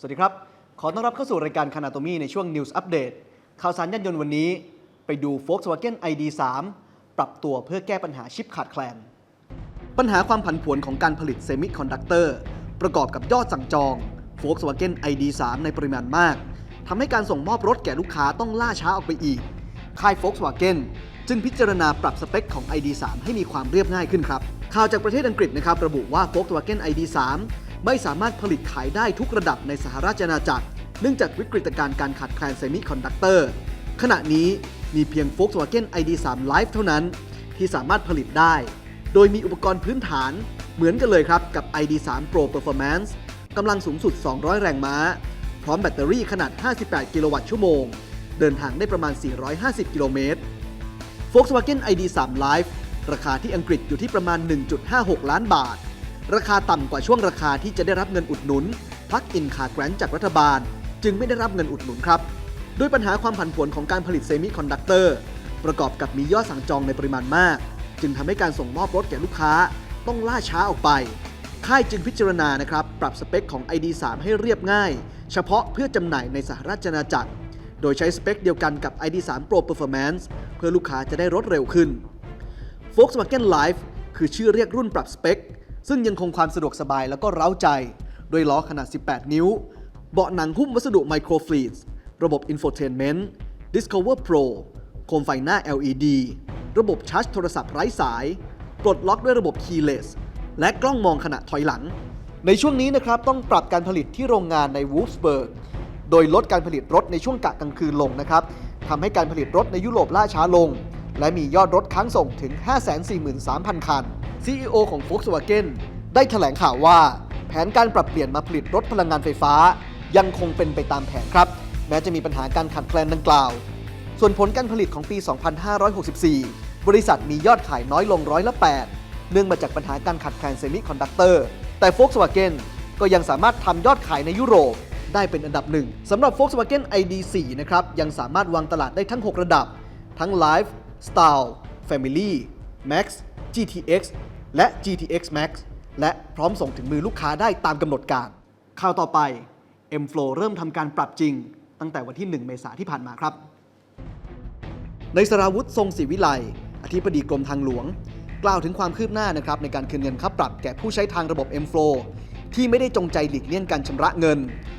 สวัสดีครับ ขอต้อนรับเข้าสู่รายการคานาโตมีในช่วง News Update ข่าวสารยานยนต์วันนี้ไปดู Volkswagen ID3 ปรับตัวเพื่อแก้ปัญหาชิปขาดแคลน ปัญหาความผันผวนของการผลิตเซมิคอนดักเตอร์ประกอบกับยอดสั่งจอง Volkswagen ID3 ในปริมาณมากทำให้การส่งมอบรถแก่ลูกค้าต้องล่าช้าออกไปอีก ค่าย Volkswagen จึงพิจารณาปรับสเปคของ ID3 ให้มีความเรียบง่ายขึ้นครับข่าวจากประเทศอังกฤษนะครับระบุว่า Volkswagen ID3 ไม่สามารถผลิตขายได้ทุกระดับในสหราชอาณาจักร เนื่องจากวิกฤตการณ์การขาดแคลนเซมิคอนดักเตอร์ ขณะนี้มีเพียง Volkswagen ID3 Live เท่านั้น ที่สามารถผลิตได้ โดยมีอุปกรณ์พื้นฐานเหมือนกันเลยครับกับ ID3 Pro Performance กำลังสูงสุด 200 แรงม้า พร้อมแบตเตอรี่ขนาด 58 กิโลวัตต์ชั่วโมง เดินทางได้ประมาณ 450 กิโลเมตร Volkswagen ID3 Live ราคาที่อังกฤษอยู่ที่ประมาณ 1.56 ล้านบาท ราคาต่ำกว่าช่วงราคาที่จะได้รับเงินอุดหนุน Plug-in Car Grant จากรัฐบาล จึงไม่ได้รับเงินอุดหนุนครับด้วยปัญหาความผันผวนของการผลิตเซมิคอนดักเตอร์ประกอบกับมียอดสั่งจองในปริมาณมาก จึงทำให้การส่งมอบรถแก่ลูกค้าต้องล่าช้าออกไป ค่ายจึงพิจารณานะครับ ปรับสเปคของ ID3 ให้เรียบง่าย เฉพาะเพื่อจำหน่ายในสหราชอาณาจักร โดยใช้สเปคเดียวกันกับ ID3 Pro Performance เพื่อลูกค้าจะได้รถเร็วขึ้น Volkswagen Live คือชื่อเรียกรุ่นปรับสเปค ซึ่งยังคงความสะดวกสบายแล้วก็เร้าใจด้วยล้อขนาด 18 นิ้ว เบาะหนังหุ้มวัสดุไมโครฟลีสระบบ Infotainment Discover Pro โคมไฟหน้า LED ระบบชาร์จโทรศัพท์ไร้สาย ปลดล็อกด้วยระบบ Keyless และกล้องมองขณะถอยหลัง ในช่วงนี้นะครับต้องปรับการผลิตที่โรงงานในวูฟสเบิร์ก โดยลดการผลิตรถในช่วงกะกลางคืนลงนะครับทำให้การผลิตรถในยุโรปล่าช้าลง และมียอดรถค้างส่งถึง 543,000 คัน CEO ของ Volkswagen ได้แถลงข่าวว่า แผนการปรับเปลี่ยนมาผลิตรถพลังงานไฟฟ้า ยังคงเป็นไปตามแผนครับ แม้จะมีปัญหาการขาดแคลนดังกล่าว ส่วนผลการผลิตของปี 2564 บริษัทมียอดขายน้อยลงร้อยละ 8 เนื่องมาจากปัญหาการขาดแคลนเซมิคอนดักเตอร์แต่ Volkswagen ก็ยังสามารถทำยอดขายในยุโรปได้เป็นอันดับหนึ่งสำหรับ Volkswagen ID4 นะครับยังสามารถวางตลาดได้ทั้ง 6 ระดับ ทั้ง Life Style Family Max GTX และ GTX Max และพร้อมส่งถึงมือลูกค้าได้ตามกำหนดการ ข่าวต่อไป M Flow เริ่มทำการปรับจริง ตั้งแต่วันที่ 1 เมษายนที่ผ่านมาครับ ในสราวุธทรงศรีวิไลอธิบดีกรมทางหลวง กล่าวถึงความคืบหน้านะครับในการคืนเงินค่าปรับแก่ผู้ใช้ทางระบบ M Flow ที่ไม่ได้จงใจหลีกเลี่ยงการชำระเงิน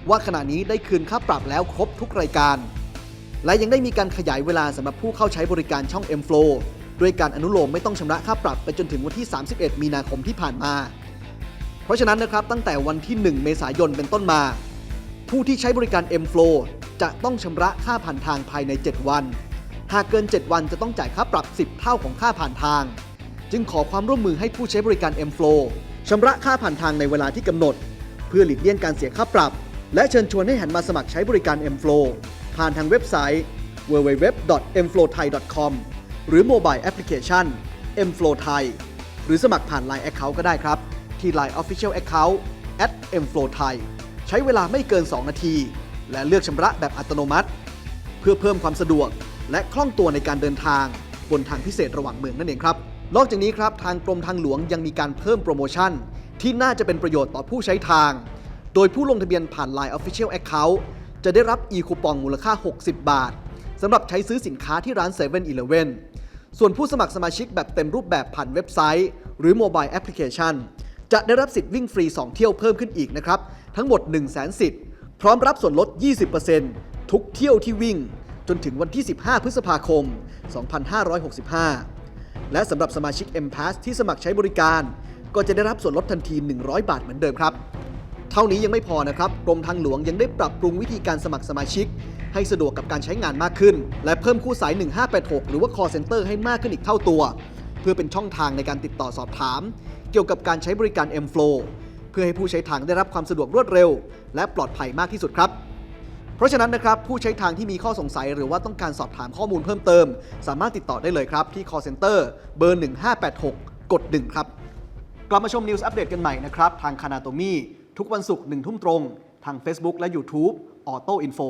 ว่าขณะนี้ได้คืนค่าปรับแล้วครบทุกรายการ และยังได้มีการขยายเวลาสำหรับผู้เข้าใช้บริการช่อง M Flow ด้วยการอนุโลมไม่ต้องชำระค่าปรับไปจนถึงวันที่ 31 มีนาคมที่ผ่านมา เพราะฉะนั้นนะครับตั้งแต่วันที่ 1 เมษายนเป็นต้นมา ผู้ที่ใช้บริการ M Flow จะต้องชำระค่าผ่านทางภายใน 7 วัน หากเกิน 7 วันจะต้องจ่ายค่าปรับ 10 เท่าของค่าผ่านทาง จึงขอความร่วมมือให้ผู้ใช้บริการ M Flow ชำระค่าผ่านทางในเวลาที่กำหนด เพื่อหลีกเลี่ยงการเสียค่าปรับ และเชิญชวนให้หันมาสมัครใช้บริการ M Flow ผ่านทางเว็บไซต์ www.mflowthai.com หรือโมบายแอปพลิเคชัน M Flow Thai หรือสมัครผ่าน Line Account ก็ได้ครับ ที่ Line Official Account @mflowthai ใช้เวลาไม่เกิน 2 นาที และเลือกชำระแบบอัตโนมัติ เพื่อเพิ่มความสะดวก และคล่องตัวในการเดินทาง บนทางพิเศษระหว่างเมืองนั่นเองครับ นอกจากนี้ครับทางกรมทางหลวงยังมีการเพิ่มโปรโมชั่น ที่น่าจะเป็นประโยชน์ต่อผู้ใช้ทาง โดยผู้ลงทะเบียนผ่าน Line Official Account จะได้รับ e คูปองมูลค่า 60 บาทสำหรับใช้ซื้อสินค้าที่ร้าน7 e เ e ่ e อ ส่วนผู้สมัครสมาชิกแบบเต็มรูปแบบผ่านเว็บไซต์ หรือโมบายแอปพลิเคชันจะได้รับสิทธิ์วิ่งฟรี 2 เที่ยวเพิ่มขึ้นอีกนะครับ ทั้งหมด 1 0 0 0 0แสนสิทธิ์พร้อมรับส่วนลด 20%ทุกเที่ยวที่วิ่ง จนถึงวันที่ 15 พฤษภาคม 2565 และสำหรับสมาชิก M Pass ที่สมัครใช้บริการ ก็จะได้รับส่วนลดทันที 100 บาทเหมือนเดิมครับ เท่านี้ยังไม่พอนะครับกรมทางหลวงยังได้ปรับปรุงวิธีการสมัครสมาชิก ให้สะดวกกับการใช้งานมากขึ้น และเพิ่มคู่สาย 1586 หรือว่า call center ให้มากขึ้นอีกเท่าตัว เพื่อเป็นช่องทางในการติดต่อสอบถาม เกี่ยวกับการใช้บริการ M Flow เพื่อให้ผู้ใช้ทางได้รับความสะดวกรวดเร็ว และปลอดภัยมากที่สุดครับ เพราะฉะนั้นนะครับผู้ใช้ทางที่มีข้อสงสัยหรือว่าต้องการสอบถามข้อมูลเพิ่มเติม สามารถติดต่อได้เลยครับที่ call center เบอร์ 1586 กด 1 ครับ กลับมาชม News อัปเดตกันใหม่นะครับทางคานาโตมีทุกวันศุกร์หนึ่งทุ่มตรง ทาง Facebook และ YouTube Auto Info